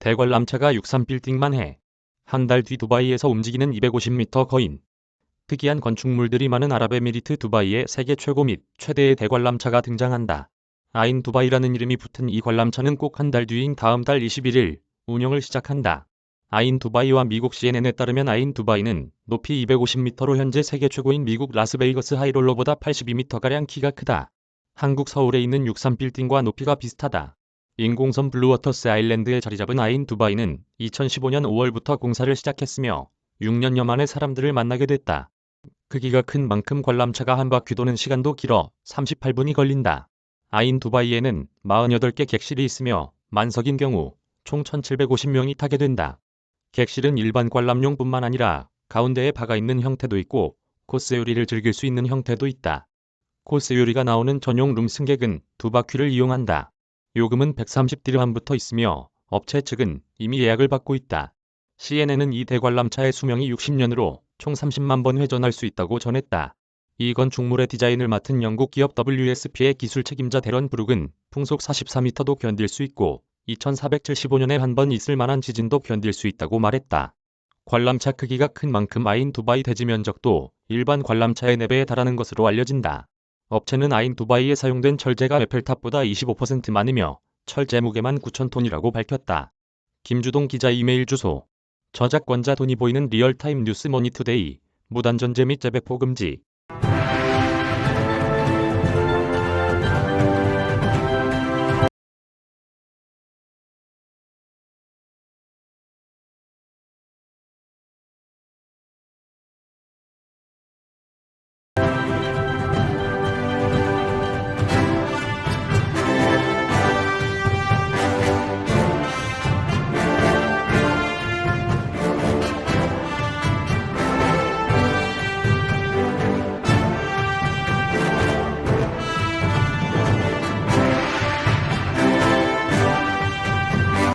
대관람차가 63빌딩만 해. 한 달 뒤 두바이에서 움직이는 250m 거인. 특이한 건축물들이 많은 아랍에미리트 두바이의 세계 최고 및 최대의 대관람차가 등장한다. 아인 두바이라는 이름이 붙은 이 관람차는 꼭 한 달 뒤인 다음 달 21일 운영을 시작한다. 아인 두바이와 미국 CNN에 따르면 아인 두바이는 높이 250m로 현재 세계 최고인 미국 라스베이거스 하이롤러보다 82m가량 키가 크다. 한국 서울에 있는 63빌딩과 높이가 비슷하다. 인공섬 블루워터스 아일랜드에 자리 잡은 아인 두바이는 2015년 5월부터 공사를 시작했으며 6년여 만에 사람들을 만나게 됐다. 크기가 큰 만큼 관람차가 한 바퀴 도는 시간도 길어 38분이 걸린다. 아인 두바이에는 48개 객실이 있으며 만석인 경우 총 1750명이 타게 된다. 객실은 일반 관람용뿐만 아니라 가운데에 바가 있는 형태도 있고 코스 요리를 즐길 수 있는 형태도 있다. 코스 요리가 나오는 전용 룸 승객은 두 바퀴를 이용한다. 요금은 130디르함부터 있으며 업체 측은 이미 예약을 받고 있다. CNN은 이 대관람차의 수명이 60년으로 총 30만 번 회전할 수 있다고 전했다. 이 건축물의 디자인을 맡은 영국 기업 WSP의 기술 책임자 데런 브룩은 풍속 44m도 견딜 수 있고 2475년에 한 번 있을 만한 지진도 견딜 수 있다고 말했다. 관람차 크기가 큰 만큼 아인 두바이 대지 면적도 일반 관람차의 4배에 달하는 것으로 알려진다. 업체는 아인 두바이에 사용된 철재가 에펠탑보다 25% 많으며 철재 무게만 9,000톤이라고 밝혔다. 김주동 기자 이메일 주소 저작권자 돈이 보이는 리얼타임 뉴스 머니투데이 무단전제 및 재배포 금지